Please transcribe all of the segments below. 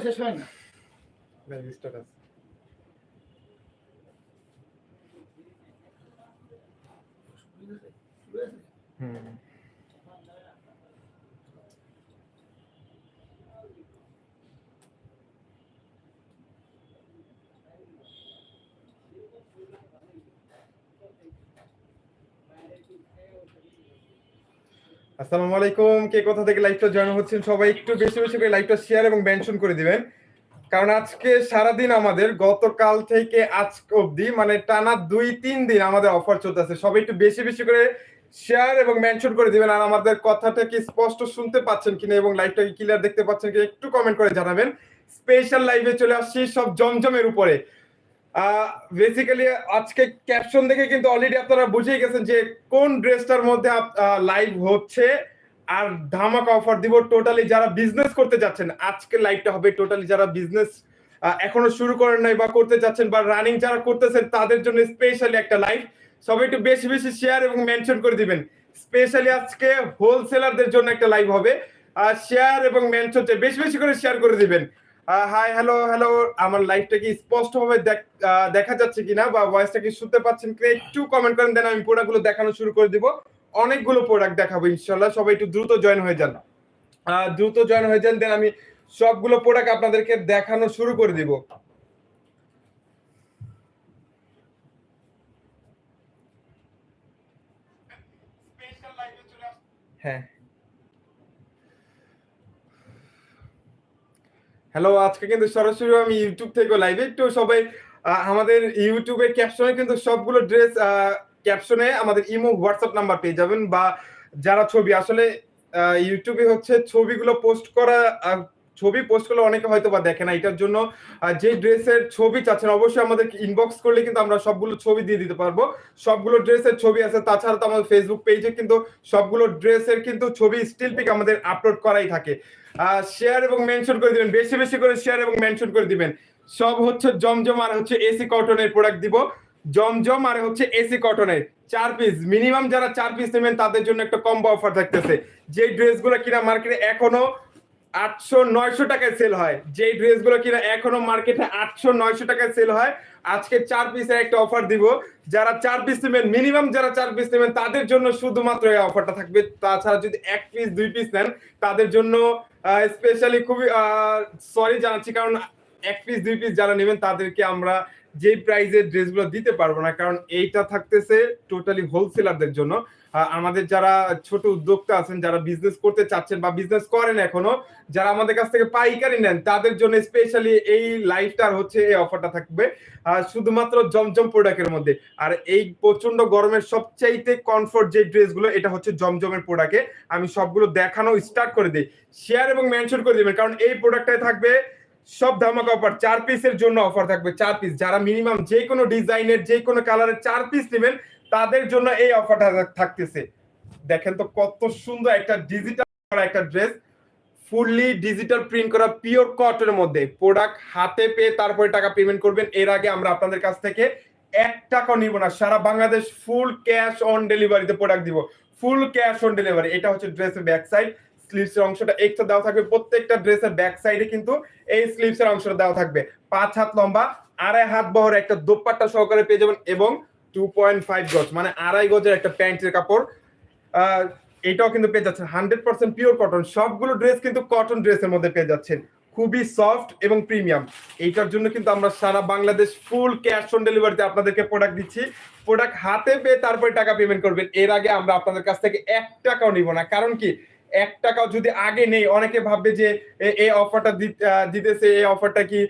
শেষ হয় না লাইভ স্ট্যাটাস হুম আসসালামু আলাইকুম। কে কোথা থেকে লাইভটা জয়েন হচ্ছেন সবাই একটু বেশি বেশি করে লাইভটা শেয়ার এবং মেনশন করে দিবেন। কারণ আজকে সারাদিন আমাদের, গতকাল থেকে আজকে অবধি মানে টানা দুই, তিন দিন আমাদের অফার চলতেছে। সবাই একটু বেশি বেশি করে শেয়ার এবং মেনশন করে দিবেন আর আমাদের কথাটা কি স্পষ্ট শুনতে পাচ্ছেন কিনা এবং লাইভটা কি ক্লিয়ার দেখতে পাচ্ছেন কিনা একটু কমেন্ট করে জানাবেন। স্পেশাল লাইভে চলে আসছি সব জমজমের উপরে। বেসিক্যালি আজকে ক্যাপশন দেখে কিন্তু অলরেডি আপনারা বুঝেই গেছেন যে কোন ড্রেসটার মধ্যে লাইভ হচ্ছে। আর ধামাকা অফার দিব টোটালি যারা বিজনেস করতে যাচ্ছেন। আজকে লাইভটা হবে টোটালি যারা বিজনেস এখনও শুরু করেন নাই বা করতে যাচ্ছেন বা রানিং যারা করতেছেন, তাদের জন্য স্পেশালি একটা লাইভ সবাই একটু বেশি বেশি শেয়ার এবং মেনশন করে দিবেন। স্পেশালি আজকে হোলসেলারদের জন্য একটা লাইভ হবে। আর শেয়ার এবং মেনশন বেশি বেশি করে শেয়ার করে দিবেন। হাই হ্যালো হ্যালো আমার লাইভটা কি স্পষ্ট ভাবে দেখা যাচ্ছে কিনা বা ভয়েসটা কি শুনতে পাচ্ছেন কিনা একটু কমেন্ট করেন দেন আমি প্রোডাক্টগুলো দেখানো শুরু করে দিব। অনেকগুলো প্রোডাক্ট দেখাবো, ইনশাল্লাহ। সবাই একটু দ্রুত জয়েন হয়ে যান। দ্রুত জয়েন হয়ে যান দেন আমি সবগুলো প্রোডাক্ট আপনাদেরকে দেখানো শুরু করে দিব। হ্যাঁ। হ্যালো আজকে কিন্তু সরাসরি আমি ইউটিউব থেকে লাইভে একটু সবাই আমাদের ইউটিউবে ক্যাপশনে কিন্তু সবগুলো ড্রেস ক্যাপশনে আমাদের ইমো হোয়াটসঅ্যাপ নাম্বার পেয়ে যাবেন বা যারা ছবি, আসলে ইউটিউবে হচ্ছে ছবিগুলো পোস্ট করা ছবি পোস্ট করলে অনেকে হয়তো বা দেখে না। এটার জন্য যে ড্রেসের ছবি চাচ্ছেন, অবশ্যই আমাদের ইনবক্স করলে কিন্তু আমরা সবগুলো ছবি দিয়ে দিতে পারব। সবগুলো ড্রেসের ছবি আছে, তাছাড়া তো আমাদের ফেসবুক পেজে কিন্তু সবগুলো ড্রেসের কিন্তু ছবি স্টিল পিক আমাদের আপলোড করাই থাকে। শেয়ার এবং মেনশন করে দিবেন, বেশি বেশি করে শেয়ার এবং মেনশন করে দিবেন। সব হচ্ছে জমজম আর হচ্ছে এসি কটনের প্রোডাক্ট দিব। জমজম আর হচ্ছে এসি কটনের চার পিস মিনিমাম যারা চার পিস নেবেন, তাদের জন্য একটা কম্বো অফার থাকতেছে। যে ড্রেসগুলো কিনা মার্কেটে এখনও আটশো নয়শো টাকায় সেল হয়। যে ড্রেসগুলো কিনা এখনও মার্কেটে আটশো নয়শো টাকায় সেল হয়, আজকে চার পিসের একটা অফার দিব। যারা চার পিস নেবেন মিনিমাম যারা চার পিস নেবেন, তাদের জন্য শুধুমাত্র এই অফারটা থাকবে। তাছাড়া যদি এক পিস দুই পিস নেন, তাদের জন্য স্পেশালি খুবই সরি জানাচ্ছি, কারণ এক পিস দুই পিস যারা নেবেন, তাদেরকে আমরা যে প্রাইজের ড্রেসগুলো দিতে পারব না, কারণ এইটা থাকতেছে টোটালি হোলসেলারদের জন্য। আমাদের যারা ছোট উদ্যোক্তা আছেন, যারা বিজনেস করতে চাচ্ছেন বা বিজনেস করেন এখনও, যারা আমাদের কাছ থেকে পাইকারি নেন, তাদের জন্য স্পেশালি এই লাইফটার হচ্ছে এই অফারটা থাকবে শুধুমাত্র জমজম প্রোডাক্টের মধ্যে। আর এই প্রচণ্ড গরমের সবচাইতে কমফোর্ট যে ড্রেসগুলো, এটা হচ্ছে জমজমের প্রোডাক্টে আমি সবগুলো দেখানো স্টার্ট করে দিই। শেয়ার এবং মেনশন করে দিবেন, কারণ এই প্রোডাক্টটায় থাকবে সব ধামাকা অফার চার পিসের জন্য অফার থাকবে, চার পিস যারা মিনিমাম যে কোনো ডিজাইনের যে কোনো কালারের চার পিস নেবেন তাদের জন্য এই অফারটা থাকতেছে। দেখেন তো কত সুন্দর একটা ডিজিটাল একটা ড্রেস ফুললি ডিজিটাল প্রিন্ট করা পিওর কটনের মধ্যে। প্রোডাক্ট হাতে পেয়ে তারপরে টাকা পেমেন্ট করবেন। এর আগে আমরা আপনাদের কাছ থেকে এক টাকাও নিব না, সারা বাংলাদেশ ফুল ক্যাশ অন ডেলিভারিতে প্রোডাক্ট দিব। ফুল ক্যাশ অন ডেলিভারি এটা হচ্ছে ড্রেসের ব্যাক সাইড স্লিভস এর অংশটা এক্সট্রা দেওয়া থাকবে। প্রত্যেকটা ড্রেসের ব্যাক সাইডে কিন্তু এই স্লিভস এর অংশটা দেওয়া থাকবে। পাঁচ হাত লম্বা, আড়াই হাত বহর একটা দোপাট্টা সহকারে পেয়ে যাবেন এবং টু পয়েন্ট ফাইভ গজ মানে আড়াই গজের একটা প্যান্টের কাপড়। এটাও কিন্তু পেয়ে যাচ্ছেন। হান্ড্রেড পার্সেন্ট পিওর কটন সবগুলো ড্রেস কিন্তু কটন ড্রেসের মধ্যে পেয়ে যাচ্ছেন। খুবই সফট এবং প্রিমিয়াম এইটার জন্য কিন্তু আমরা সারা বাংলাদেশ ফুল ক্যাশ অন ডেলিভারিতে আপনাদেরকে প্রোডাক্ট দিচ্ছি। প্রোডাক্ট হাতে পেয়ে তারপরে টাকা পেমেন্ট করবেন। এর আগে আমরা আপনাদের কাছ থেকে এক টাকাও নিব না। কারণ কি? এক টাকাও যদি আগে নেই, অনেকে ভাববে যে এই অফারটা দিতেছে এই অফারটা কি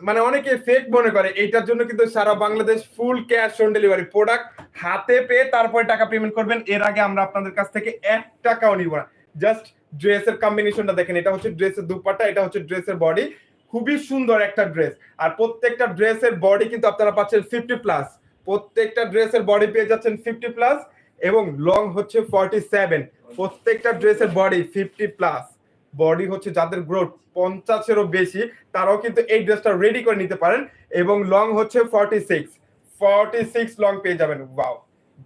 মানে অনেকে ফেক মনে করে, এইটার জন্য কিন্তু সারা Bangladesh full cash on delivery product হাতে পেয়ে তারপরে টাকা পেমেন্ট করবেন। এর আগে আমরা আপনাদের কাছ থেকে এক টাকাও নিব না। জাস্ট ড্রেসের কম্বিনেশনটা দেখেন, এটা হচ্ছে ড্রেসের দুপাট্টা, এটা হচ্ছে ড্রেসের বডি খুবই সুন্দর একটা ড্রেস আর প্রত্যেকটা ড্রেসের বডি কিন্তু আপনারা পাচ্ছেন ফিফটি প্লাস প্রত্যেকটা ড্রেসের বডি পেয়ে যাচ্ছেন ফিফটি প্লাস এবং লং হচ্ছে ফর্টি সেভেন প্রত্যেকটা ড্রেসের বডি ফিফটি প্লাস বডি হচ্ছে যাদের গ্রোথ পঞ্চাশেরও বেশি, তারাও কিন্তু এই ড্রেসটা রেডি করে নিতে পারেন এবং লং হচ্ছে forty six forty six long পেয়ে যাবেন। ওয়াও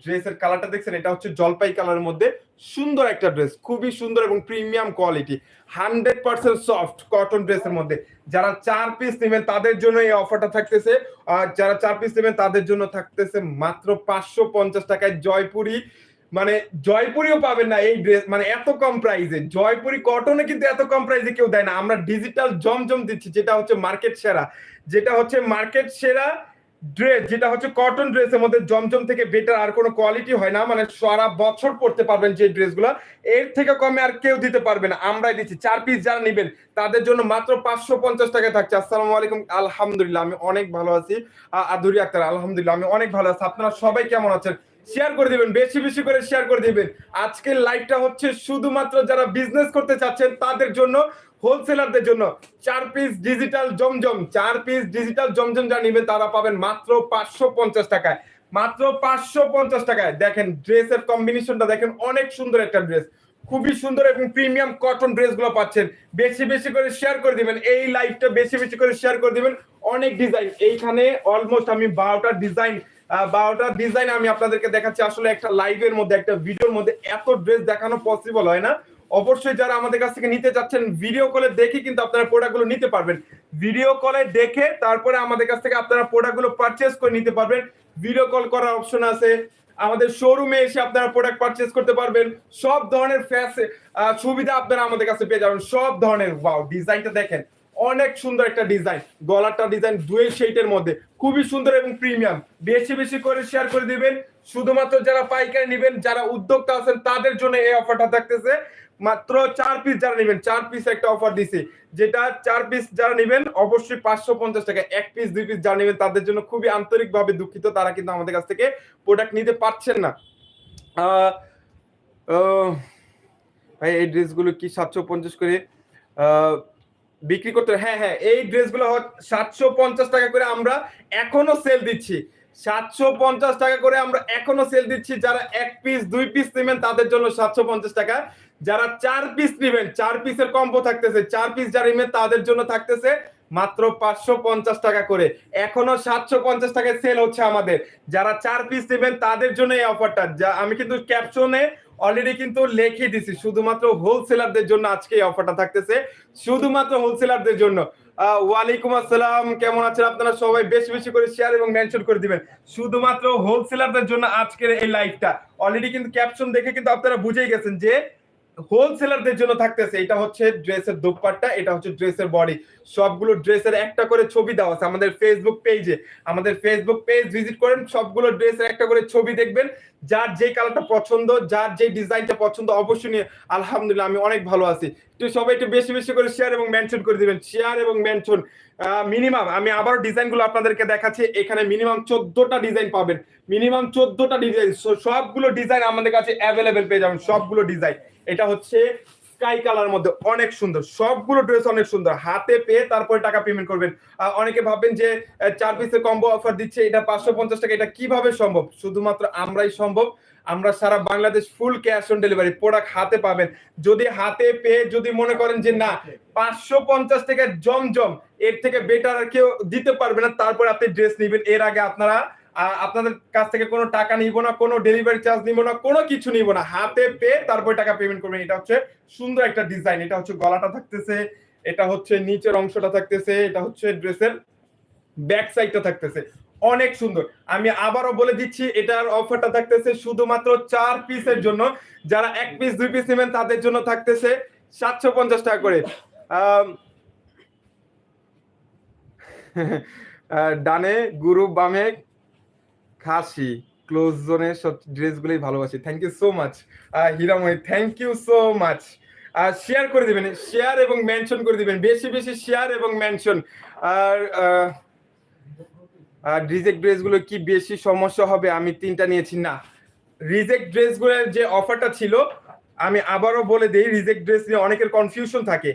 ড্রেসের কালারটা দেখছেন, এটা হচ্ছে জলপাই কালারের মধ্যে। সুন্দর একটা ড্রেস খুবই সুন্দর এবং premium quality hundred percent soft cotton ড্রেসের মধ্যে। যারা চার পিস নেবেন, তাদের জন্য এই অফারটা থাকতেছে। আর যারা চার পিস নেবেন, তাদের জন্য থাকতেছে মাত্র পাঁচশো পঞ্চাশ টাকায় জয়পুরি মানে জয়পুরিও পাবেন না এই ড্রেস মানে এত কম প্রাইসে জয়পুরি কটনে কিন্তু এত কম প্রাইসে কেউ দেয় না। আমরা ডিজিটাল জমজম দিচ্ছি, যেটা হচ্ছে মার্কেট সেরা। যেটা হচ্ছে মার্কেট সেরা ড্রেস যেটা হচ্ছে কটন ড্রেসের মধ্যে জমজম থেকে বেটার আর কোনো কোয়ালিটি হয় না। মানে সারা বছর পড়তে পারবেন যে ড্রেসগুলো এর থেকে কমে আর কেউ দিতে পারবে না। আমরাই দিচ্ছি। চার পিস যারা নেবেন, তাদের জন্য মাত্র পাঁচশো পঞ্চাশ টাকা থাকছে। আসসালামু আলাইকুম। আলহামদুলিল্লাহ, আমি অনেক ভালো আছি। আদুরি আক্তার, আলহামদুলিল্লাহ, আমি অনেক ভালো আছি। আপনারা সবাই কেমন আছেন? শেয়ার করে দিবেন, বেশি বেশি করে শেয়ার করে দিবেন। আজকের লাইভটা হচ্ছে শুধুমাত্র যারা বিজনেস করতে চাচ্ছেন, তাদের জন্য হোলসেলারদের জন্য। চার পিস ডিজিটাল জমজম, চার পিস ডিজিটাল জমজম যা নিবেন, তারা পাবেন মাত্র পাঁচশো পঞ্চাশ টাকায়। মাত্র পাঁচশো পঞ্চাশ টাকায়। দেখেন ড্রেসের কম্বিনেশনটা দেখেন, অনেক সুন্দর একটা ড্রেস খুবই সুন্দর এবং প্রিমিয়াম কটন ড্রেসগুলো পাচ্ছেন। বেশি বেশি করে শেয়ার করে দিবেন, এই লাইভটা বেশি বেশি করে শেয়ার করে দিবেন। অনেক ডিজাইন এইখানে অলমোস্ট আমি বারোটা ডিজাইন বারোটা ডিজাইন আমি আপনাদেরকে দেখাচ্ছি। আসলে একটা লাইভের মধ্যে, একটা ভিডিওর মধ্যে এত ড্রেস দেখানো পসিবল হয় না। অবশ্যই যারা আমাদের কাছ থেকে নিতে যাচ্ছেন ভিডিও কলে দেখে কিন্তু আপনারা প্রোডাক্টগুলো নিতে পারবেন। ভিডিও কলে দেখে তারপরে আমাদের কাছ থেকে আপনারা প্রোডাক্টগুলো পারচেস করে নিতে পারবেন। ভিডিও কল করার অপশন আছে। আমাদের শোরুমে এসে আপনারা প্রোডাক্ট পারচেস করতে পারবেন। সব ধরনের ফ্যাস সুবিধা আপনারা আমাদের কাছে পেয়ে যাবেন। সব ধরনের ওয়াও ডিজাইনটা দেখেন। অনেক সুন্দর একটা ডিজাইন গলাটা ডিজাইন ডুয়েল শেডের মধ্যে। খুবই সুন্দর এবং প্রিমিয়াম বেশি বেশি করে শেয়ার করে দিবেন। শুধুমাত্র যারা পাইকারি নেবেন, যারা উদ্যোক্তা আছেন, তাদের জন্য এই অফারটা থাকতেছে। মাত্র চার পিস যারা নেবেন, চার পিস একটা অফার দিছি। যেটা চার পিস যারা নেবেন, অবশ্যই পাঁচশো পঞ্চাশ টাকা, এক পিস দুই পিস যারা নেবেন, তাদের জন্য খুবই আন্তরিকভাবে দুঃখিত। তারা কিন্তু আমাদের কাছ থেকে প্রোডাক্ট নিতে পারছেন না। ভাই, এই ড্রেসগুলো কি সাতশো পঞ্চাশ করে? বিক্রি করতে হ্যাঁ হ্যাঁ এই ড্রেসগুলো সাতশো পঞ্চাশ টাকা করে আমরা এখনও সেল দিচ্ছি। সাতশো পঞ্চাশ টাকা করে আমরা এখনও সেল দিচ্ছি। যারা এক পিস দুই পিস নেবেন, তাদের জন্য সাতশো পঞ্চাশ টাকা। যারা চার পিস নেবেন, চার পিসের কম্বো থাকতেছে। চার পিস যারা নেবেন, তাদের জন্য থাকতেছে মাত্র পাঁচশো পঞ্চাশ টাকা করে। এখনও সাতশো পঞ্চাশ টাকায় সেল হচ্ছে আমাদের। যারা চার পিস নেবেন, তাদের জন্য এই অফারটা যা, আমি কিন্তু ক্যাপশনে অলরেডি কিন্তু লিখে দিছি, শুধুমাত্র হোলসেলারদের জন্য আজকে এই অফারটা থাকতেছে। শুধুমাত্র হোলসেলারদের জন্য। ওয়ালাইকুম আসসালাম, কেমন আছেন আপনারা সবাই? বেশি বেশি করে শেয়ার এবং মেনশন করে দিবেন। শুধুমাত্র হোলসেলারদের জন্য আজকের এই লাইভটা অলরেডি কিন্তু ক্যাপশন দেখে কিন্তু আপনারা বুঝেই গেছেন যে হোলসেলারদের জন্য থাকতেছে, এটা হচ্ছে ড্রেসের দোপাট্টা, এটা হচ্ছে ড্রেসের বডি। সবগুলো ড্রেসের একটা করে ছবি দেওয়া আছে আমাদের ফেসবুক পেজে আমাদের ফেসবুক পেজ ভিজিট করেন, সবগুলো ড্রেসের একটা করে ছবি দেখবেন। যার যে কালারটা পছন্দ, যার যে ডিজাইনটা পছন্দ, অবশ্যই নিয়ে আলহামদুলিল্লাহ আমি অনেক ভালো আছি। একটু সবাই একটু বেশি বেশি করে শেয়ার এবং মেনশন করে দিবেন। শেয়ার এবং মেনশন মিনিমাম আমি আবার ডিজাইনগুলো আপনাদেরকে দেখাচ্ছি। এখানে মিনিমাম চোদ্দটা ডিজাইন পাবেন। মিনিমাম চোদ্দটা ডিজাইন সবগুলো ডিজাইন আমাদের কাছে অ্যাভেলেবেল পেয়ে যাবেন, সবগুলো ডিজাইন এটা হচ্ছে স্কাই কালার মধ্যে অনেক সুন্দর। সবগুলো ড্রেস অনেক সুন্দর। হাতে পেয়ে তারপরে টাকা পেমেন্ট করবেন। অনেকে ভাববেন যে চার পিসের কম্বো অফার দিচ্ছে, এটা পাঁচশো পঞ্চাশ টাকা, এটা কীভাবে সম্ভব? শুধুমাত্র আমরাই সম্ভব। আমরা সারা Bangladesh full cash on delivery product হাতে পাবেন। যদি হাতে পেয়ে যদি মনে করেন যে না, পাঁচশো পঞ্চাশ টাকা জমজম, এর থেকে বেটার আর কেউ দিতে পারবে না, তারপরে আপনি ড্রেস নেবেন। এর আগে আপনারা আপনাদের কাছ থেকে কোনো টাকা নিব না, কোনো ডেলিভারি চার্জ নিব না, কোনো কিছু নিব না। হাতে পেয়ে তারপরে টাকা পেমেন্ট করবেন। এটা হচ্ছে সুন্দর একটা ডিজাইন এটা হচ্ছে গলাটা থাকতেছে, এটা হচ্ছে নিচের অংশটা থাকতেছে, এটা হচ্ছে ড্রেসের ব্যাক সাইডটা থাকতেছে। অনেক সুন্দর। আমি আবারও বলে দিচ্ছি, এটার অফারটা থাকতেছে শুধুমাত্র চার পিসের জন্য। যারা এক পিস দুই পিস নেবেন, তাদের জন্য থাকতেছে সাতশো পঞ্চাশ টাকা করে। ডানে, গুরু, বামে খাসি ক্লোজ জোনের সব ড্রেসগুলোই ভালোবাসি। Thank you so much Hiramoy thank you so much R share করে দিবেন শেয়ার এবং মেনশন করে দিবেন, বেশি বেশি শেয়ার এবং মেনশন আর আর রিজেক্ট ড্রেসগুলো কি বেশি সমস্যা হবে আমি তিনটা নিয়েছি? না। রিজেক্ট ড্রেসগুলোর যে অফারটা ছিল, আমি আবারও বলে দিই রিজেক্ট ড্রেস নিয়ে অনেকের কনফিউশন থাকে।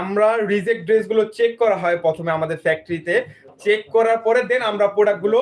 আমরা রিজেক্ট ড্রেসগুলো চেক করা হয় প্রথমে আমাদের ফ্যাক্টরিতে চেক করার পরে দেন আমরা প্রোডাক্টগুলো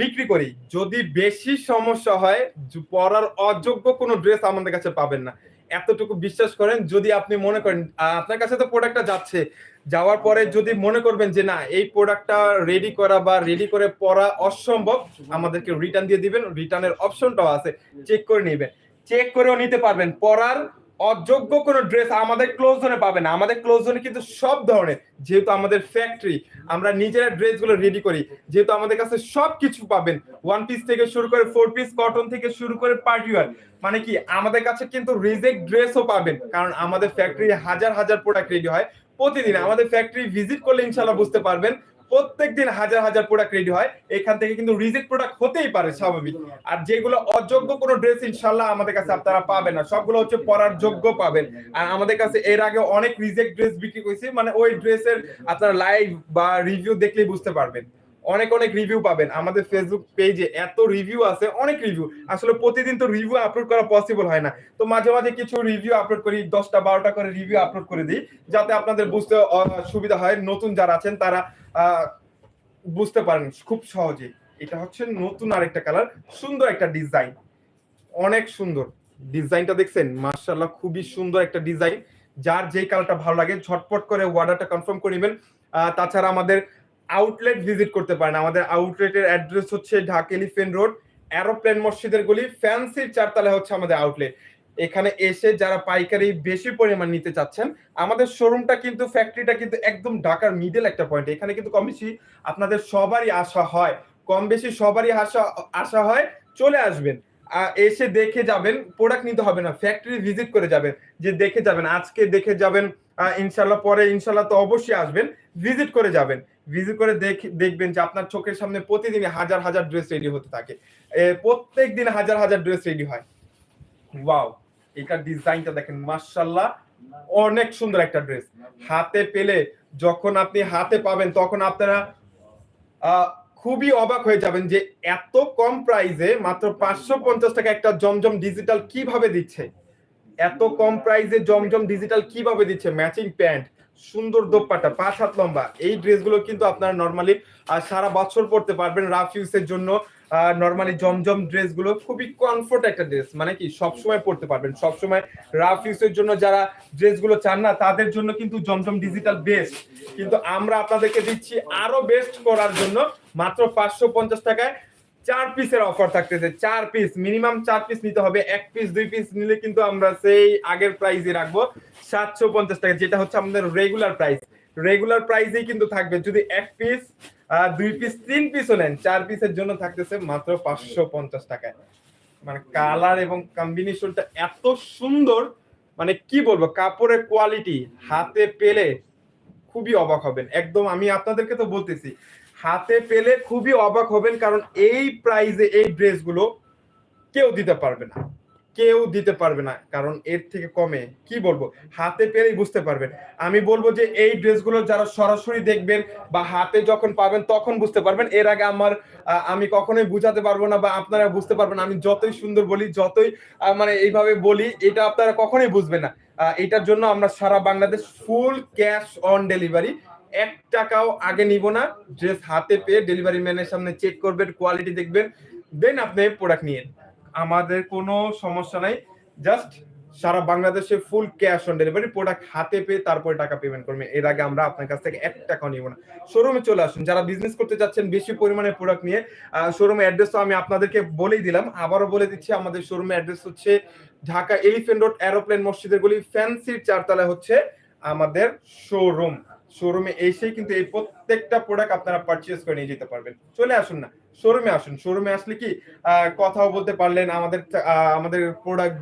বিক্রি করি। যদি বেশি সমস্যা হয় পরার অযোগ্য কোনো ড্রেস আমাদের কাছে পাবেন না। এতটুকু বিশ্বাস করেন, যদি আপনি মনে করেন আপনার কাছে তো প্রোডাক্টটা যাচ্ছে। যাওয়ার পরে যদি মনে করবেন যে, না, এই প্রোডাক্টটা রেডি করা বা রেডি করে পরা অসম্ভব, আমাদেরকে রিটার্ন দিয়ে দিবেন। রিটার্নের অপশনটাও আছে। চেক করে নেবেন। চেক করেও নিতে পারবেন। পরার অযোগ্য কোনো ড্রেস আমাদের ক্লোজ জোনে পাবেন না। আমাদের ক্লোজ জোনে কিন্তু সব ধরনের, যেহেতু আমাদের ফ্যাক্টরি আমরা নিজেরা ড্রেসগুলো রেডি করি, যেহেতু আমাদের কাছে সব কিছু পাবেন ওয়ান পিস থেকে শুরু করে ফোর পিস কটন থেকে শুরু করে পার্টি ওয়ার মানে কি, আমাদের কাছে কিন্তু রিজেক্ট ড্রেসও পাবেন, কারণ আমাদের ফ্যাক্টরি হাজার হাজার প্রোডাক্ট রেডি হয় প্রতিদিন আমাদের ফ্যাক্টরি ভিজিট করলে ইনশাল্লাহ বুঝতে পারবেন প্রত্যেকদিন হাজার হাজার প্রোডাক্ট রেডি হয়। এখান থেকে কিন্তু রিজেক্ট প্রোডাক্ট হতেই পারে স্বাভাবিক। আর যেগুলো অযোগ্য কোনো ড্রেস ইনশাল্লাহ আমাদের কাছে আপনারা পাবেন না। সবগুলো হচ্ছে পরার যোগ্য পাবেন। আর আমাদের কাছে এর আগে অনেক রিজেক্ট ড্রেস বিক্রি করেছি। মানে ওই ড্রেসের আপনারা লাইভ বা রিভিউ দেখলেই বুঝতে পারবেন। অনেক অনেক রিভিউ পাবেন। আমাদের ফেসবুক পেজে এত রিভিউ আছে, অনেক রিভিউ আসলে প্রতিদিন তো রিভিউ আপলোড করা পসিবল হয় না। তো মাঝে মাঝে কিছু রিভিউ আপলোড করি, দশটা বারোটা করে রিভিউ আপলোড করে দিই, যাতে আপনাদের বুঝতে সুবিধা হয়। নতুন যারা আছেন, তারা বুঝতে পারেন খুব সহজে এটা হচ্ছে নতুন আরেকটা কালার সুন্দর একটা ডিজাইন অনেক সুন্দর। ডিজাইনটা দেখছেন? মার্শাল্লাহ খুবই সুন্দর একটা ডিজাইন যার যেই কালারটা ভালো লাগে, ঝটপট করে অর্ডারটা কনফার্ম করে নেবেন। তাছাড়া আমাদের আউটলেট ভিজিট করতে পারেন। আমাদের আউটলেটের অ্যাড্রেস হচ্ছে ঢাকা এলিফেন্ট রোড অ্যারোপ্লেন মসজিদের গলি ফ্যান্সির চারতলা হচ্ছে আমাদের আউটলেট এখানে এসে যারা পাইকারি বেশি পরিমাণ নিতে চাচ্ছেন, আমাদের শোরুমটা কিন্তু ফ্যাক্টরিটা কিন্তু একদম ঢাকার মিডল একটা পয়েন্ট এখানে কিন্তু কম বেশি আপনাদের সবারই আশা হয়। কম বেশি সবারই আশা আশা হয়, চলে আসবেন। এসে দেখে যাবেন প্রোডাক্ট নিতে হবে না ফ্যাক্টরি ভিজিট করে যাবেন, যে দেখে যাবেন, আজকে দেখে যাবেন ইনশাল্লাহ পরে ইনশাল্লাহ তো অবশ্যই আসবেন ভিজিট করে যাবেন। ভিজিট করে দেখ- দেখবেন যে আপনার চোখের সামনে প্রতিদিন হাজার হাজার ড্রেস রেডি হতে থাকে। প্রত্যেক দিন হাজার হাজার ড্রেস রেডি হয়। ওয়াও এটার ডিজাইনটা দেখেন মার্শাল্লাহ অনেক সুন্দর একটা ড্রেস হাতে পেলে যখন আপনি হাতে পাবেন, তখন আপনারা খুবই অবাক হয়ে যাবেন যে এত কম প্রাইসে মাত্র পাঁচশো পঞ্চাশ টাকা একটা জমজম ডিজিটাল কীভাবে দিচ্ছে? এত কম প্রাইসে জমজম ডিজিটাল কীভাবে দিচ্ছে? ম্যাচিং প্যান্ট সুন্দর দোপাট্টা, পাঁচ হাত লম্বা। এই ড্রেসগুলো কিন্তু আপনারা নর্মালি সারা বছর পড়তে পারবেন রাফ ইউজের জন্য। নর্মালি জমজম ড্রেসগুলো খুবই কমফোর্ট একটা ড্রেস মানে কি, সবসময় পড়তে পারবেন। সবসময় রাফ ইউজের জন্য যারা ড্রেসগুলো চান না, তাদের জন্য কিন্তু জমজম ডিজিটাল বেস্ট কিন্তু আমরা আপনাদেরকে দিচ্ছি আরও বেস্ট করার জন্য, মাত্র পাঁচশো পঞ্চাশ টাকায় চার পিসের অফার থাকতেছে। চার পিস মিনিমাম চার পিস নিতে হবে। এক পিস দুই পিস নিলে কিন্তু আমরা সেই আগের প্রাইসে রাখব। সাতশো পঞ্চাশ টাকা, যেটা হচ্ছে আমাদের রেগুলার প্রাইস রেগুলার প্রাইসেই কিন্তু থাকবে। যদি এক পিস দুই পিস তিন পিসও নেন, চার পিসের জন্য থাকতেছে মাত্র পাঁচশো পঞ্চাশ টাকায়। মানে কালার এবং কম্বিনেশনটা এত সুন্দর মানে কি বলব, কাপড়ের কোয়ালিটি হাতে পেলে খুবই অবাক হবেন। একদম আমি আপনাদেরকে তো বলতেছি হাতে পেলে খুবই অবাক হবেন, কারণ এই প্রাইজে এই ড্রেসগুলো কেউ দিতে পারবে না। কেউ দিতে পারবে না, কারণ এর থেকে কমে, কি বলব? হাতে পেলেই বুঝতে পারবেন। আমি বলব যে এই ড্রেসগুলো যারা সরাসরি দেখবেন বা হাতে যখন পাবেন তখন বুঝতে পারবেন। এর আগে আমার আমি কখনোই বুঝাতে পারব না বা আপনারা বুঝতে পারবেন। আমি যতই সুন্দর বলি, যতই মানে এইভাবে বলি, এটা আপনারা কখনোই বুঝবেন না। এটার জন্য আমরা সারা Bangladesh full cash on delivery এক টাকাও আগে নিব না। ড্রেস হাতে পেয়ে ডেলিভারি ম্যানের সামনে চেক করবেন কোয়ালিটি দেখবেন দেন আপনি প্রোডাক্ট নিয়ে আমাদের কোনো সমস্যা নাই। জাস্ট সারা বাংলাদেশে full cash on delivery product হাতে পেয়ে তারপরে টাকা পেমেন্ট করবেন। এর আগে আমরা আপনার কাছ থেকে এক টাকাও নিব না। শোরুমে চলে আসুন। যারা বিজনেস করতে যাচ্ছেন বেশি পরিমাণে প্রোডাক্ট নিয়ে শোরুমে অ্যাড্রেস তো আমি আপনাদেরকে বলেই দিলাম। আবারও বলে দিচ্ছি, আমাদের শোরুমে অ্যাড্রেস হচ্ছে ঢাকা এলিফেন্ট রোড এরোপ্লেন মসজিদের গলি ফ্যান্সির চারতলায় হচ্ছে আমাদের শোরুম শোরুমে এসেই কিন্তু এই প্রত্যেকটা প্রোডাক্ট আপনারা পারচেজ করে নিয়ে যেতে পারবেন। চলে আসুন না, শোরুমে আসুন। শোরুমে আসলে কি কথাও বলতে পারলেন, আমাদের আমাদের প্রোডাক্ট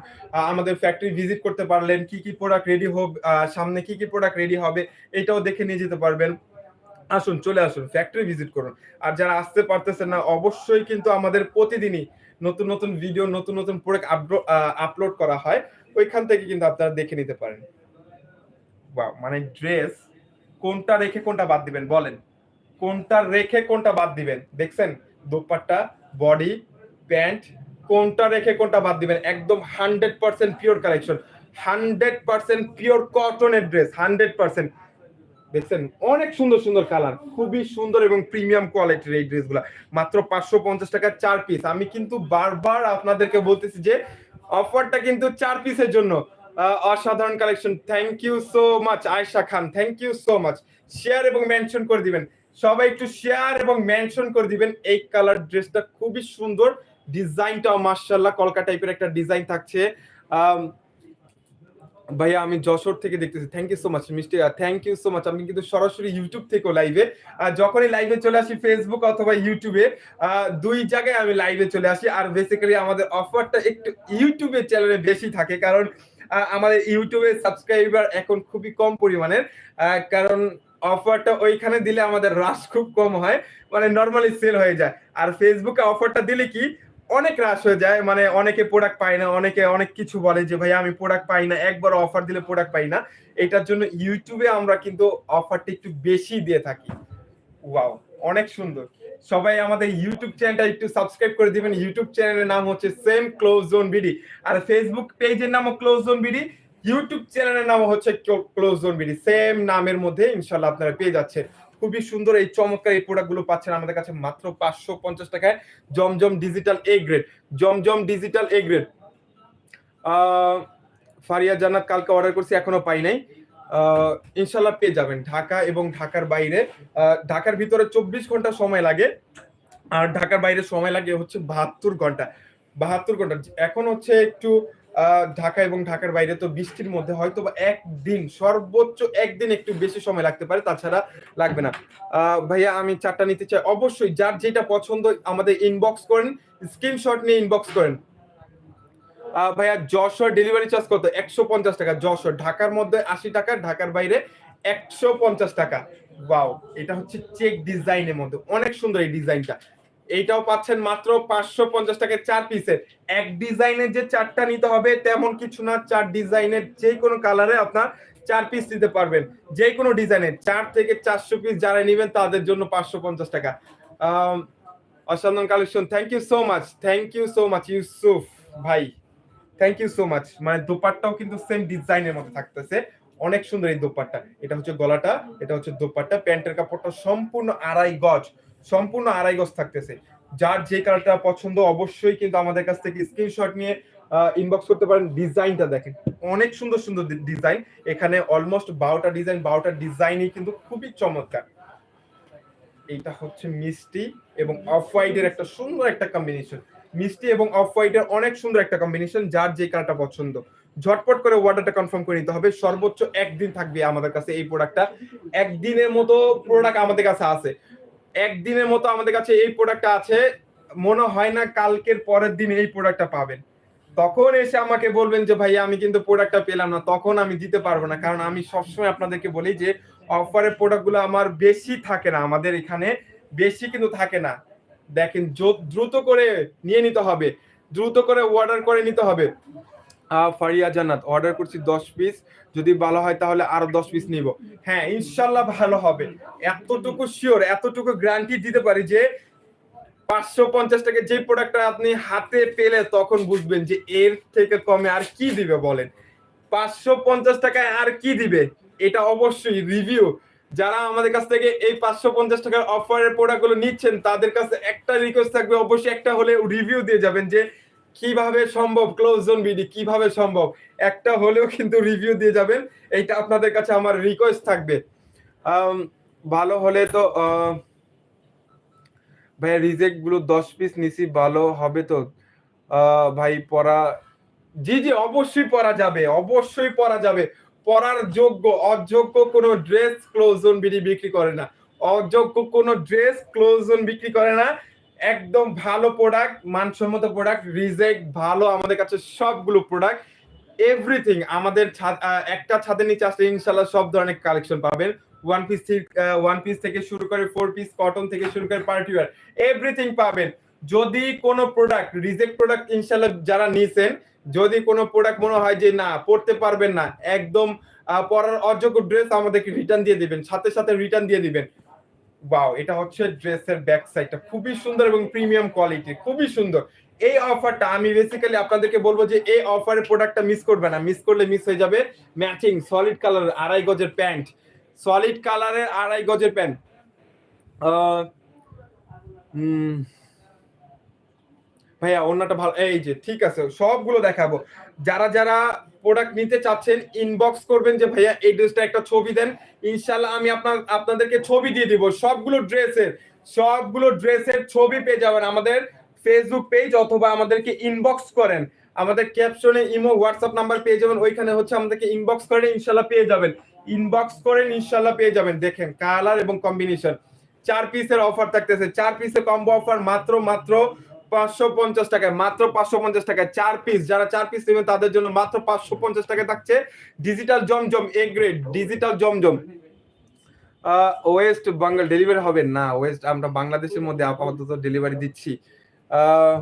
আমাদের ফ্যাক্টরি ভিজিট করতে পারলেন, কি কি প্রোডাক্ট রেডি হবে সামনে কি কি প্রোডাক্ট রেডি হবে, এটাও দেখে নিয়ে যেতে পারবেন। আসুন, চলে আসুন ফ্যাক্টরি ভিজিট করুন। আর যারা আসতে পারতেছেন না, অবশ্যই কিন্তু আমাদের প্রতিদিনই নতুন নতুন ভিডিও নতুন নতুন প্রোডাক্ট আপলোড করা হয়। ওইখান থেকে কিন্তু আপনারা দেখে নিতে পারেন। মানে ড্রেস কোনটা রেখে কোনটা বাদ দিবেন? বলেন। কোনটা রেখে কোনটা বাদ দিবেন? দেখছেন? দোপাট্টা, বডি, প্যান্ট, কোনটা রেখে কোনটা বাদ দিবেন? একদম hundred percent pure collection. Hundred percent pure কটনের ড্রেস, হান্ড্রেড পার্সেন্ট। দেখছেন? অনেক সুন্দর সুন্দর কালার। খুবই সুন্দর এবং প্রিমিয়াম কোয়ালিটির এই ড্রেসগুলো। মাত্র পাঁচশো পঞ্চাশ টাকা চার পিস। আমি কিন্তু বারবার আপনাদেরকে বলতেছি যে, অফারটা কিন্তু চার পিসের জন্য। অসাধারণ collection thank you so much Ayesha Khan. Thank you so much share এবং মেনশন করে দিবেন। সবাই একটু শেয়ার এবং মেনশন করে দিবেন। এই কালার ড্রেসটা খুবই সুন্দর। ডিজাইনটাও মার্শাল্লাহ কলকা টাইপের একটা ডিজাইন থাকছে। ভাইয়া, আমি যশোর থেকে দেখতেছি। Thank you so much Mishti thank you so much আমি কিন্তু সরাসরি ইউটিউব থেকেও লাইভে যখনই লাইভে চলে আসি ফেসবুক অথবা ইউটিউবে দুই জায়গায় আমি লাইভে চলে আসি। আর বেসিক্যালি আমাদের অফারটা একটু ইউটিউবের চ্যানেলে বেশি থাকে। কারণ আমাদের ইউটিউবে সাবস্ক্রাইবার এখন খুবই কম পরিমাণের কারণ অফারটা ওইখানে দিলে আমাদের রাশ খুব কম হয় মানে নর্মালি সেল হয়ে যায়। আর ফেসবুকে অফারটা দিলে কি, অনেক রাশ হয়ে যায় মানে অনেকে প্রোডাক্ট পায় না, অনেকে অনেক কিছু বলে যে ভাই আমি প্রোডাক্ট পাই না, একবার অফার দিলে প্রোডাক্ট পাই না। এটার জন্য ইউটিউবে আমরা কিন্তু অফারটা একটু বেশি দিয়ে থাকি। ওয়াও অনেক সুন্দর। সবাই আমাদের ইউটিউব চ্যানেলটা একটু সাবস্ক্রাইব করে দিবেন। ইউটিউব চ্যানেলের নাম হচ্ছে সেম ক্লোজ জোন বিডি আর ফেসবুক পেজের নামও ক্লোজ জোন বিডি ইউটিউব চ্যানেলের নাম হচ্ছে ক্লোজ জোন বিডি সেম নামের মধ্যে ইনশাল্লাহ আপনারা পেয়ে যাচ্ছে খুবই সুন্দর এই চমৎকার এই প্রোডাক্টগুলো পাচ্ছেন আমাদের কাছে মাত্র পাঁচশো পঞ্চাশ টাকায়। Zamzam digital A grade Zamzam digital A grade Faria Jannat কালকে অর্ডার করছি, এখনও পাই নাই। ইনশাল্লাহ পেয়ে যাবেন ঢাকা এবং ঢাকার বাইরে। ঢাকার ভিতরে চব্বিশ ঘণ্টা সময় লাগে, আর ঢাকার বাইরে সময় লাগে হচ্ছে বাহাত্তর ঘণ্টা। বাহাত্তর ঘণ্টা। এখন হচ্ছে একটু ঢাকা এবং ঢাকার বাইরে তো বৃষ্টির মধ্যে হয়তো একদিন, সর্বোচ্চ একদিন একটু বেশি সময় লাগতে পারে, তাছাড়া লাগবে না। ভাইয়া, আমি চারটা নিতে চাই। অবশ্যই যার যেটা পছন্দ আমাদের ইনবক্স করেন স্ক্রিনশট নিয়ে ইনবক্স করেন। ভাইয়া যশোর ডেলিভারি চার্জ কত? একশো পঞ্চাশ টাকা। যশোর, ঢাকার মধ্যে আশি টাকা, ঢাকার বাইরে একশো পঞ্চাশ টাকা। ওয়াও এটা হচ্ছে চেক ডিজাইনের মধ্যে। অনেক সুন্দর এই ডিজাইনটা এইটাও পাচ্ছেন মাত্র পাঁচশো পঞ্চাশ টাকায় চার পিসের এক ডিজাইনের যে চারটা নিতে হবে, তেমন কিছু না। চার ডিজাইনের যে কোনো কালারে আপনার চার পিস নিতে পারবেন। যে কোনো ডিজাইনের চার থেকে চারশো পিস যারা নেবেন, তাদের জন্য পাঁচশো পঞ্চাশ টাকা। অসাধারণ collection thank you so much thank you so much Yusuf ভাই। থ্যাংক ইউ সো মাচ মানে দোপাট্টাও কিন্তু সেম ডিজাইনের মধ্যে থাকতেছে। অনেক সুন্দর এই দোপাট্টা। এটা হচ্ছে গলাটা, এটা হচ্ছে দোপাট্টা। প্যান্টের কাপড়টা সম্পূর্ণ আড়াই গজ, সম্পূর্ণ আড়াই গজ থাকতেছে। যার যে কালারটা পছন্দ অবশ্যই কিন্তু আমাদের কাছ থেকে স্ক্রিনশট নিয়ে ইনবক্স করতে পারেন। ডিজাইনটা দেখেন। অনেক সুন্দর সুন্দর ডিজাইন এখানে অলমোস্ট বারোটা ডিজাইন বারোটা ডিজাইনই কিন্তু খুবই চমৎকার। এইটা হচ্ছে মিষ্টি এবং অফ হোয়াইটের একটা সুন্দর একটা কম্বিনেশন মিষ্টি এবং অফ হোয়াইটের অনেক সুন্দর একটা কম্বিনেশন যার যে কালারটা পছন্দ। ঝটপট করে অর্ডারটা কনফার্ম করে নিতে হবে। সর্বোচ্চ একদিন থাকবে আমাদের কাছে এই প্রোডাক্টটা একদিনের মতো প্রোডাক্ট আমাদের কাছে আছে। একদিনের মতো আমাদের কাছে এই প্রোডাক্টটা আছে। মনে হয় না কালকের পরের দিন এই প্রোডাক্টটা পাবেন। তখন এসে আমাকে বলবেন যে ভাই আমি কিন্তু প্রোডাক্টটা পেলাম না। তখন আমি দিতে পারব না। কারণ আমি সবসময় আপনাদেরকে বলি যে অফারের প্রোডাক্টগুলো আমার বেশি থাকে না। আমাদের এখানে বেশি কিন্তু থাকে না। দেখেন দ্রুত করে নিয়ে নিতে হবে। দ্রুত করে অর্ডার করে নিতে হবে। ফারিয়া জান্নাত অর্ডার করছি দশ পিস যদি ভালো হয় তাহলে আরও দশ পিস নিব। হ্যাঁ ইনশাল্লাহ ভালো হবে। এতটুকু শিওর এতটুকু গ্যারান্টি দিতে পারি যে পাঁচশো পঞ্চাশ টাকা যে প্রোডাক্টটা আপনি হাতে পেলে তখন বুঝবেন যে এর থেকে কমে আর কি দিবে বলেন। পাঁচশো পঞ্চাশ টাকায় আর কি দিবে? এটা অবশ্যই রিভিউ যারা আমাদের কাছ থেকে এই পাঁচশো পঞ্চাশ টাকার অফারের প্রোডাক্টগুলো নিচ্ছেন, তাদের কাছে একটা রিকোয়েস্ট থাকবে, অবশ্যই একটা হলে রিভিউ দিয়ে যাবেন যে কীভাবে সম্ভব ক্লোজ জোন বিডি কীভাবে সম্ভব। একটা হলেও কিন্তু রিভিউ দিয়ে যাবেন, এইটা আপনাদের কাছে আমার রিকোয়েস্ট থাকবে। ভালো হলে তো ভাই রিজেক্টগুলো দশ পিস নিছি, ভালো হবে তো। ভাই পড়া জি জি, অবশ্যই পড়া যাবে, অবশ্যই পড়া যাবে। পরার যোগ্য, অযোগ্য কোনো ড্রেস ক্লোজন বিডি বিক্রি করে না। অযোগ্য কোনো ড্রেস ক্লোজন বিক্রি করে না। একদম ভালো প্রোডাক্ট মানসম্মত প্রোডাক্ট রিজেক্ট ভালো আমাদের কাছে সবগুলো প্রোডাক্ট এভরিথিং আমাদের একটা ছাদের নিচে আসলে ইনশাল্লাহ সব ধরনের কালেকশন পাবেন। ওয়ান পিস ওয়ান পিস থেকে শুরু করে ফোর পিস কটন থেকে শুরু করে পার্টি ওয়ার এভরিথিং পাবেন। যদি কোনো প্রোডাক্ট রিজেক্ট প্রোডাক্ট ইনশাল্লাহ যারা নিছেন যদি কোনো প্রোডাক্ট মনে হয় যে না, পড়তে পারবেন না, একদম পরার অযোগ্য ড্রেস আমাদেরকে রিটার্ন দিয়ে দিবেন, সাথে সাথে রিটার্ন দিয়ে দিবেন। ওয়াও এটা হচ্ছে ড্রেসের ব্যাক সাইডটা খুবই সুন্দর এবং প্রিমিয়াম কোয়ালিটি খুবই সুন্দর। এই অফারটা আমি বেসিক্যালি আপনাদেরকে বলব যে এই অফারের প্রোডাক্টটা মিস করবে না। মিস করলে মিস হয়ে যাবে ম্যাচিং সলিড কালার আড়াই গজের প্যান্ট সলিড কালারের আড়াই গজের প্যান্ট ভাইয়া, অন্যটা ভালো, এই যে, ঠিক আছে, সবগুলো দেখাবো। যারা যারা প্রোডাক্ট নিতে চাচ্ছেন ইনবক্স করবেন যে, ভাইয়া, এই ড্রেসটা একটা ছবি দেন ইনশাল্লাহ আমি আপনার, আপনাদেরকে ছবি দিয়ে দিব। সবগুলো ড্রেসের সবগুলো ড্রেসের ছবি পেয়ে যাবেন আমাদের ফেসবুক পেজ অথবা আমাদেরকে ইনবক্স করেন। আমাদের ক্যাপশনে ইমো হোয়াটসঅ্যাপ নাম্বার পেয়ে যাবেন, ওইখানে হচ্ছে আমাদেরকে ইনবক্স করে ইনশাল্লাহ পেয়ে যাবেন। ইনবক্স করেন ইনশাল্লাহ পেয়ে যাবেন। দেখেন কালার এবং কম্বিনেশন চার পিসের অফার থাকতেছে, চার পিসের কম্বো অফার মাত্র মাত্র পাঁচশো পঞ্চাশ টাকায় মাত্র পাঁচশো পঞ্চাশ টাকায় চার পিস যারা চার পিস নেবেন তাদের জন্য মাত্র পাঁচশো পঞ্চাশ টাকায় থাকছে digital Zamzam A grade digital Zamzam. West Bengal delivery হবে না। ওয়েস্ট আমরা বাংলাদেশের মধ্যে আপাতত ডেলিভারি দিচ্ছি। আহ,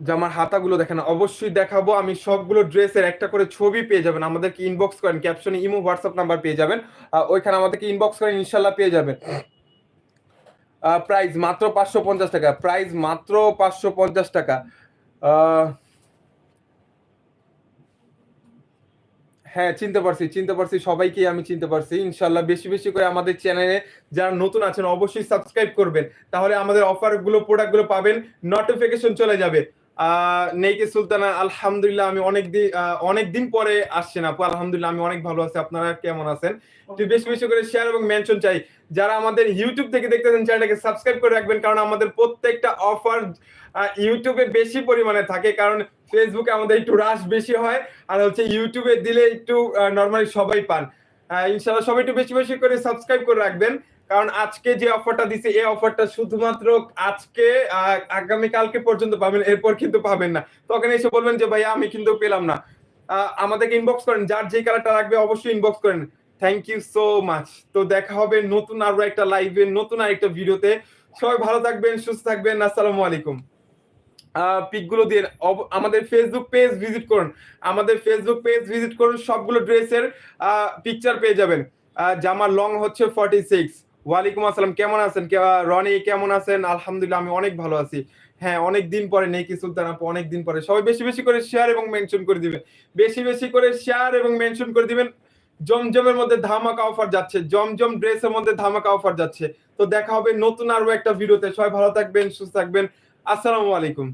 জামার হাতাগুলো দেখেন অবশ্যই দেখাবো। আমি সবগুলো ড্রেসের একটা করে ছবি পেয়ে যাবেন। আমাদেরকে ইনবক্স করেন ক্যাপশনে ইমো হোয়াটসঅ্যাপ নাম্বার পেয়ে যাবেন। ওইখানে আমাদেরকে ইনবক্স করেন ইনশাল্লাহ পেয়ে যাবেন। প্রাইস মাত্র পাঁচশো পঞ্চাশ টাকা। প্রাইস মাত্র পাঁচশো পঞ্চাশ টাকা। হ্যাঁ চিনতে পারছি চিনতে পারছি সবাইকে আমি চিনতে পারছি। ইনশাল্লাহ বেশি বেশি করে আমাদের চ্যানেলে যারা নতুন আছেন, অবশ্যই সাবস্ক্রাইব করবেন। তাহলে আমাদের অফারগুলো প্রোডাক্টগুলো প্রোডাক্টগুলো পাবেন নোটিফিকেশন চলে যাবে। সুলতানা আলহামদুলিল্লাহ আমি অনেক অনেক দিন পরে আসছেন আপু আলহামদুলিল্লাহ আমি অনেক ভালো আছি। আপনারা কেমন আছেন? একটু বেশি বেশি করে শেয়ার এবং মেনশন চাই। যারা আমাদের ইউটিউব থেকে দেখতেছেন চ্যানেলটাকে সাবস্ক্রাইব করে রাখবেন কারণ আমাদের প্রত্যেকটা অফার ইউটিউবে বেশি পরিমাণে থাকে। কারণ ফেসবুকে আমাদের একটু রাশ বেশি হয় আর হচ্ছে ইউটিউবে দিলে একটু নর্মালি সবাই পান। আহ, ইনশাল্লাহ সবাই একটু বেশি বেশি করে সাবস্ক্রাইব করে রাখবেন। কারণ আজকে যে অফারটা দিছে, এই অফারটা শুধুমাত্র আজকে আগামী কালকে পর্যন্ত পাবেন, এরপর কিন্তু পাবেন না। তখন এসে বলবেন যে, ভাইয়া, আমি কিন্তু পেলাম না। আমাদেরকে ইনবক্স করেন। যার যে কালারটা লাগবে অবশ্যই ইনবক্স করেন। থ্যাংক ইউ সো মাচ তো দেখা হবে নতুন আরও একটা লাইভে নতুন আরেকটা ভিডিওতে সবাই ভালো থাকবেন, সুস্থ থাকবেন। আসসালামু আলাইকুম। পিকগুলো দিয়ে আমাদের ফেসবুক পেজ ভিজিট করুন। আমাদের ফেসবুক পেজ ভিজিট করুন, সবগুলো ড্রেসের পিকচার পেয়ে যাবেন। জামার লং হচ্ছে ফর্টি সিক্স ওয়ালাইকুম আসসালাম, কেমন আছেন? রনি, কেমন আছেন? আলহামদুলিল্লাহ, আমি অনেক ভালো আছি। হ্যাঁ অনেক দিন পরে নেকি সুলতান আপু অনেক দিন পরে। সবাই বেশি বেশি করে শেয়ার এবং মেনশন করে দিবেন। বেশি বেশি করে শেয়ার এবং মেনশন করে দিবেন। জমজমের মধ্যে ধামাকা অফার যাচ্ছে। জমজম ড্রেসের মধ্যে ধামাকা অফার যাচ্ছে। তো দেখা হবে নতুন আরও একটা ভিডিওতে সবাই ভালো থাকবেন, সুস্থ থাকবেন। আসসালামু আলাইকুম।